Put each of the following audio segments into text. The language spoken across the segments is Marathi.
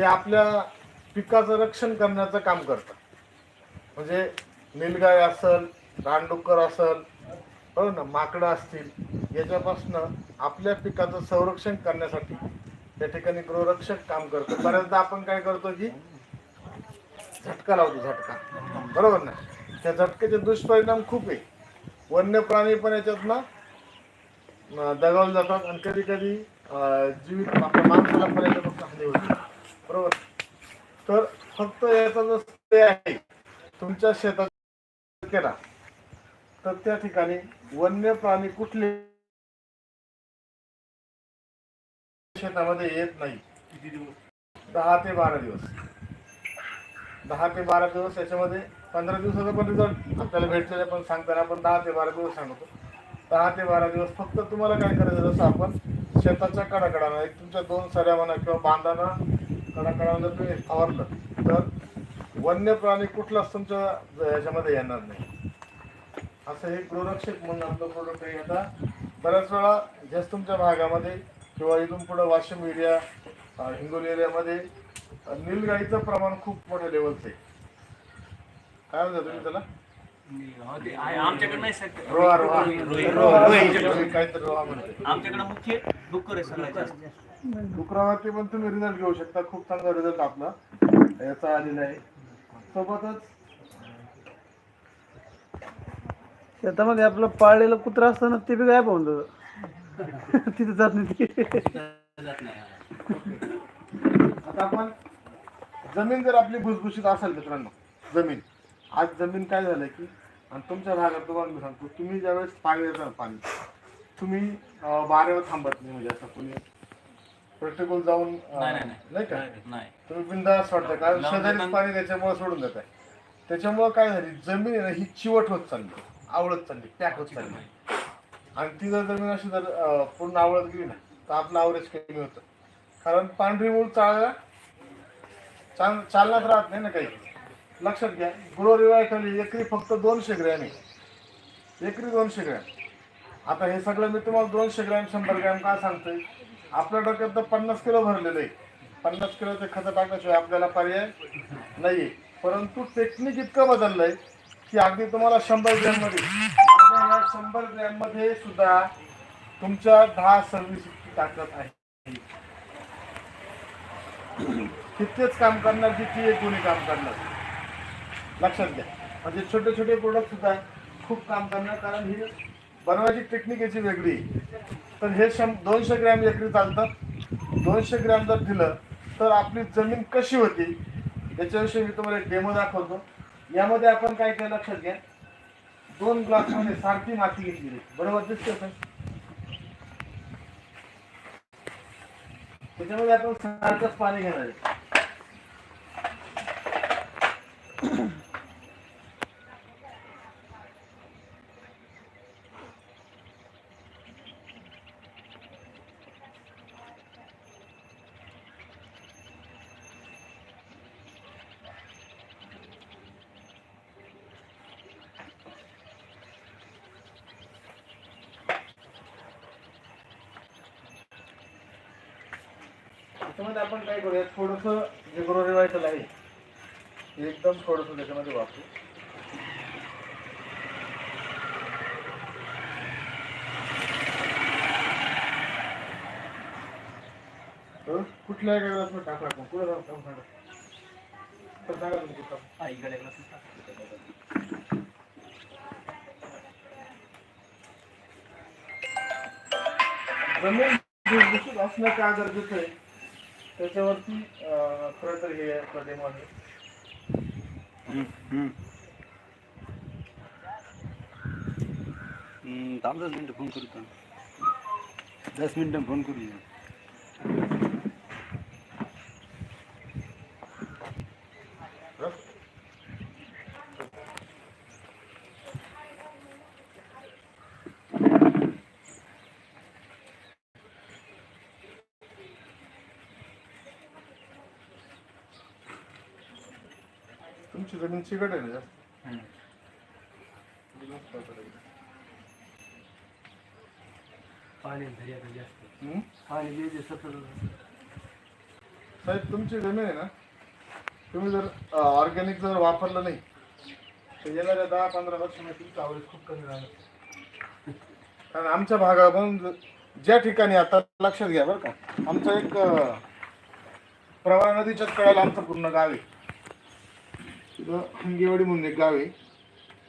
हे आपल्या पिकाचं रक्षण करण्याचं काम करतात. म्हणजे नीलगाय असल रानडुक्कर असल हो ना माकडं असतील याच्यापासून आपल्या पिकाचं संरक्षण करण्यासाठी त्या ठिकाणी गृहरक्षक काम करतो बऱ्याचदा आपण काय करतो की झटका लावतो झटका. बरोबर ना? त्या झटक्याचे दुष्परिणाम खूप आहे. वन्य प्राणी पण याच्यातनं दगावले जातात आणि कधी कधी जीवित आपल्या माणसाला पण याच्यापासून हानी होते. बरोबर? तर फक्त याचा जो स्प्रे आहे तुमच्या शेतात केला. तर त्या ठिकाणी वन्य प्राणी कुठले शेतामध्ये येत नाही. किती दिवस? दहा ते बारा दिवस. दहा ते बारा दिवस याच्यामध्ये पंधरा दिवसाचा पण रिझल्ट आपल्याला भेटलेला पण सांगताना आपण दहा ते बारा दिवस सांगतो. दहा ते बारा दिवस फक्त तुम्हाला काय करायचं जसं आपण शेताच्या कडाकडानं एक तुमच्या दोन सऱ्या म्हणा किंवा बांधानं कडाकडानं तुम्ही फवारलं तर वन्य प्राणी कुठलाच तुमच्या ह्याच्यामध्ये येणार नाही. असं हे गृहरक्षक म्हणून आपलं प्रोडक्ट आहे. आता बऱ्याच वेळा जस्ट तुमच्या भागामध्ये किंवा इथून पुढं वाशिम एरिया हिंगोली एरियामध्ये नीलगाईचं प्रमाण खूप मोठ्या लेवलचं आहे. काय म्हणता तुम्ही त्याला? आमच्याकडे नाही आमच्याकडे मुख्य डुक्कर आहे सगळ्यात जास्त. डुकरावरती पण तुम्ही रिझल्ट घेऊ शकता. खूप चांगला रिझल्ट आपला. याचा आलेला आहे. सोबतच शेतामध्ये आपलं पाळलेलं कुत्रा असतं ना ते बी गायब होऊन जातं. तिथे जात नाही ते. जात नाही आता आपण जमीन जर आपली भुसभुशीत असेल मित्रांनो जमीन. आज जमीन काय झालं की आणि तुमच्या भागात तुम्हाला मी सांगतो तुम्ही ज्यावेळेस पाणी देता ना पाणी तुम्ही बारेवर थांबत नाही म्हणजे असं कोणी. प्रत्येक जाऊन नाही, नाही, नाही. नाही का? नाही तुम्ही बिंदास सोडता कारण शेजारीच पाणी त्याच्यामुळे सोडून देत आहे त्याच्यामुळे काय झाली जमीन आहे ना ही चिवट होत चालली आवळत चालली पॅक होत चालली. आणि ती जर जमीन अशी जर पूर्ण आवळत गेली ना तर आपलं आवरेज कमी होतं. कारण पांढरी मूळ चाळला चाल चालनाच राहत नाही ना काही. लक्षात घ्या गृहरिवायाखाली एकरी फक्त दोनशे ग्रॅम आहे. एकरी दोनशे ग्रॅम. आता हे सगळं मी तुम्हाला दोनशे ग्रॅम शंभर ग्रॅम का सांगतोय? आपल्या डोक्यात तर पन्नास किलो भरलेलं आहे. पन्नास किलोचे खतं टाकल्याशिवाय आपल्याला पर्याय नाही परंतु टेक्निक इतकं बदललंय की अगदी तुम्हाला शंभर ग्रॅममध्ये माझ्या या शंभर ग्रॅममध्ये सुद्धा तुमच्या दहा सव्वीस ताकद आहे. तितकेच काम करणार जितकी एक कोणी काम करणार. लक्षात घ्या. म्हणजे छोटे छोटे प्रोडक्ट सुद्धा खूप काम करणार कारण ही बनवायची टेक्निक याची वेगळी. आहे. तर हे शं दोनशे ग्रॅम एकरी चालतात. दोनशे ग्रॅम जर दिलं तर आपली जमीन कशी होती? याच्याविषयी मी तुम्हाला एक डेमो दाखवतो. यामध्ये आपण काय केलं लक्षात घ्या. दोन ग्लासमध्ये सारखी माती घेतलेली बरोबर दिसते त्याच्यामध्ये आपण सारखंच पाणी घेणार आहे. त्याच्यामध्ये आपण काय करूया थोडस जे गृहरिवायचं आहे ते एकदम थोडस त्याच्यामध्ये वापरू. तर कुठल्याही काही वेळेस टाकू आपण? कुठं टाकू सांगा तर सांगा तुम्ही कुठं हा, इकडे एक glass टाक. जमीन असणं का गरजेचं आहे? त्याच्यावरती खरं तर हे प्रतिमा आहे. दहा दस मिनटं फोन करू दस मिनटं फोन करूया तुमची जमीन चिकट आहे ना जास्त. पाणी? पाणी सतत साहेब तुमची जमीन आहे ना तुम्ही जर ऑर्गॅनिक जर वापरलं नाही तर येणाऱ्या दहा पंधरा वर्षामध्ये तुमचं आवरेज खूप कमी राहणार. कारण आमच्या भागामधून ज- ज्या ठिकाणी आता लक्षात घ्या बरं का आमचं एक अं, प्रवरा नदीच्या कळाला आमचं पूर्ण गाव आहे. तिथं हंगेवाडी म्हणून एक गाव आहे.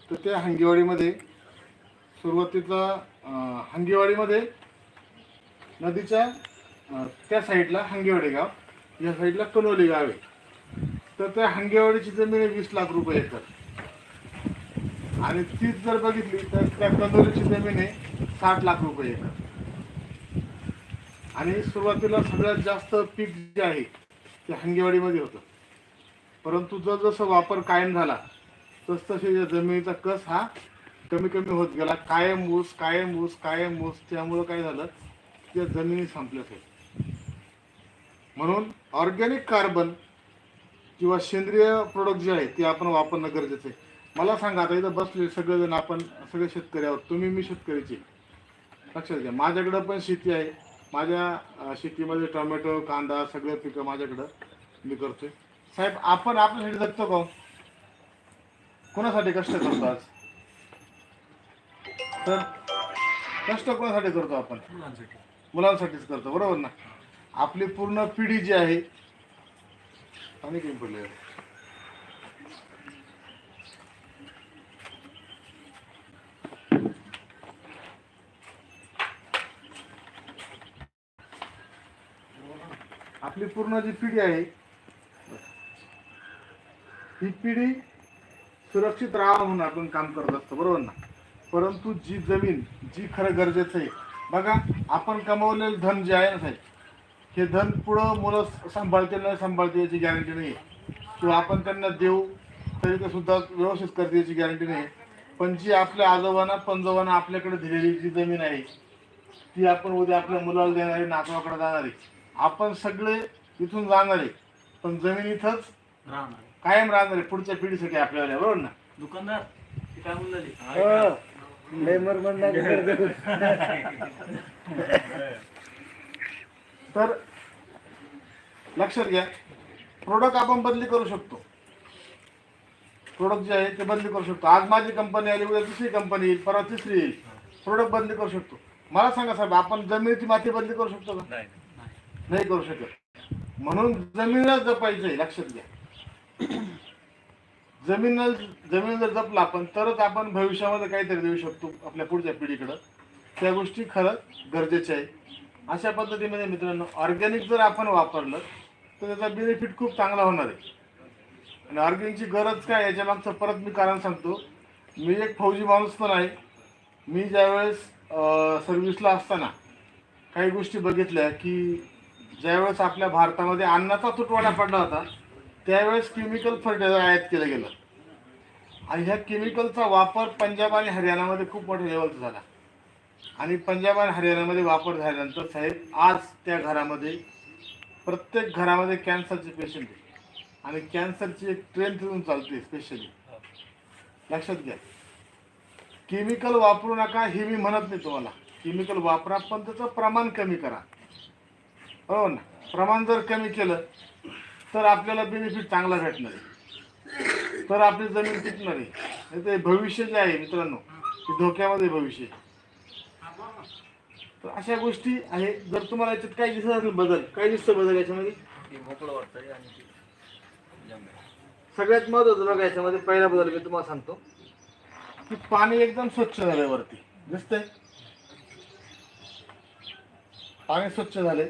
तर त्या हंगेवाडीमध्ये सुरुवातीचा हंगेवाडीमध्ये नदीच्या त्या साईडला हंगेवाडी गाव या साईडला कनोली गाव आहे. तर त्या हंगेवाडीची जमीन आहे वीस लाख रुपये एकर. आणि तीच जर बघितली तर त्या कनोलीची जमीन आहे साठ लाख रुपये एकर. आणि सुरुवातीला सगळ्यात जास्त पीक जे आहे ते हंगेवाडीमध्ये होतं. परंतु जसजसं वापर कायम झाला तसतसे या जमिनीचा कस हा कमी कमी होत गेला. कायम ऊस कायम ऊस कायम ऊस त्यामुळं काय झालं? त्या जमिनी संपल्या आहेत म्हणून ऑर्गॅनिक कार्बन किंवा सेंद्रिय प्रोडक्ट जे आहे ते आपण वापरणं गरजेचं आहे. मला सांगा आता इथं बसले सगळेजण आपण सगळे शेतकरी आहोत. तुम्ही मी शेतकरीची. लक्षात घ्या. माझ्याकडं पण शेती आहे. माझ्या शेतीमध्ये टोमॅटो कांदा सगळे पिकं माझ्याकडं मी करतोय. साहेब आपण आपल्यासाठी जगतो का हो? कोणासाठी कष्ट करतो आज? तर कष्ट कोणासाठी करतो आपण? मुलांसाठी. मुलांसाठीच करतो बरोबर ना? आपली पूर्ण पिढी जी आहे पाणी कमी पडले. आपली पूर्ण जी पिढी आहे ही पिढी सुरक्षित राहावं म्हणून आपण काम करत असतो बरोबर ना? परंतु जी जमीन जी खरं गरजेचं आहे. बघा आपण कमवलेलं धन जे आहे ना साहेब हे धन पुढं मुलं सांभाळते नाही सांभाळते याची गॅरंटी नाही आहे किंवा आपण त्यांना देऊ तरी ते सुद्धा व्यवस्थित करते याची गॅरंटी नाही आहे पण जी आपल्या आजोबांना पंजोबांना आपल्याकडे दिलेली जी जमीन आहे ती आपण उद्या आपल्या मुलाला देणार आहे नातवाकडे जाणार आहे आपण सगळे इथून जाणार आहे. पण जमीन इथंच राहणार. कायम राहणार आहे पुढच्या पिढीसाठी आपल्याला बरोबर ना? दुकानदार ते काय हो. करत. तर लक्षात घ्या प्रोडक्ट आपण बदली करू शकतो. प्रोडक्ट जे आहे ते बदली करू शकतो. आज माझी कंपनी आली उद्या दुसरी कंपनी येईल परवा तिसरी येईल. प्रोडक्ट बदली करू शकतो. मला सांगा साहेब आपण जमिनीची माती बदली करू शकतो का? नाही करू शकत. म्हणून जमीनला जपायचं आहे लक्षात घ्या. जमीन जमीन जर जपला आपण तरच आपण भविष्यामध्ये काहीतरी देऊ शकतो आपल्या पुढच्या पिढीकडं. त्या गोष्टी खरंच गरजेच्या आहे अशा पद्धतीमध्ये मित्रांनो ऑर्गॅनिक जर आपण वापरलं तर त्याचा बेनिफिट खूप चांगला होणार आहे. आणि ऑर्गॅनिकची गरज काय याच्या मागचं परत मी कारण सांगतो. मी एक फौजी माणूस पण आहे. मी ज्यावेळेस सर्व्हिसला असताना काही गोष्टी बघितल्या की ज्यावेळेस आपल्या भारतामध्ये अन्नाचा तुटवडा पडला होता त्यावेळेस केमिकल फर्टिलायझर आयात केलं गेलं. आणि ह्या केमिकलचा वापर पंजाब आणि हरियाणामध्ये खूप मोठ्या लेवलचा झाला. आणि पंजाब आणि हरियाणामध्ये वापर झाल्यानंतर साहेब आज त्या घरामध्ये प्रत्येक घरामध्ये कॅन्सरचे पेशंट आहे आणि कॅन्सरची एक ट्रेन तिथून चालते स्पेशली लक्षात घ्या. केमिकल वापरू नका हे मी म्हणत नाही तुम्हाला. केमिकल वापरा पण त्याचं प्रमाण कमी करा. बरोबर ना? प्रमाण जर कमी केलं तर आपल्याला बेनिफिट चांगला भेटणार आहे. तर आपली जमीन टिकणार आहे. नाही तर भविष्य जे आहे मित्रांनो ते धोक्यामध्ये भविष्य. तर अशा गोष्टी आहे जर तुम्हाला याच्यात काही दिसत असेल बदल काय दिसतं बदल याच्यामध्ये? ते. सगळ्यात महत्वाचं बघा याच्यामध्ये पहिला बदल मी तुम्हाला सांगतो. की पाणी एकदम स्वच्छ झालंय वरती दिसतंय? पाणी स्वच्छ झाले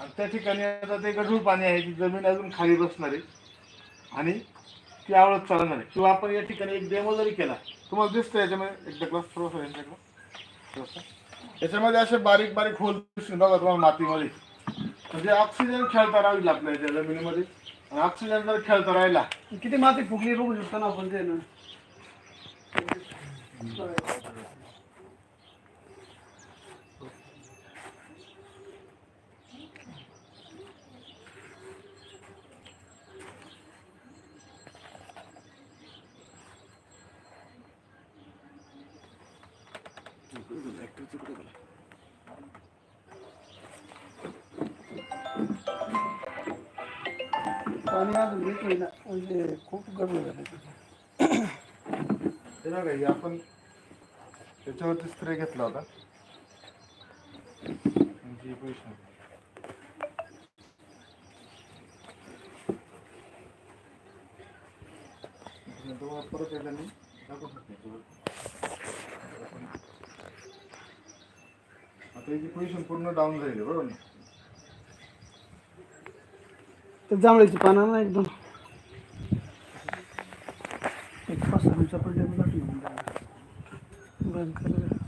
आणि त्या ठिकाणी आता ते गढूळ पाणी आहे ती जमीन अजून खाली बसणार आहे. आणि ती आवळत चालणार आहे. किंवा आपण या ठिकाणी एक डेमो जरी केला तुम्हाला दिसतं याच्यामध्ये एकदा ग्लास थोडंसं यांच्याकडं. याच्यामध्ये असे बारीक बारीक होल दिसतील बघा तुम्हाला मातीमध्ये. म्हणजे ऑक्सिजन खेळता राहील आपल्या याच्या जमिनीमध्ये आणि ऑक्सिजन जर खेळता राहिला किती माती फुगली बघू शकतो ना आपण ते पाणी आज मिळतोय ना म्हणजे खूप गरम झालं ते ना काही आपण त्याच्यावरती स्त्रे घेतला होता. म्हणजे पैसे. परत एकदा मी दाखवू शकतो आता याची पोझिशन पूर्ण डाऊन आहे, बरोबर ना? ते जांभळीची पानं ना एकदम. एक पाच सहा पडले बंद कर.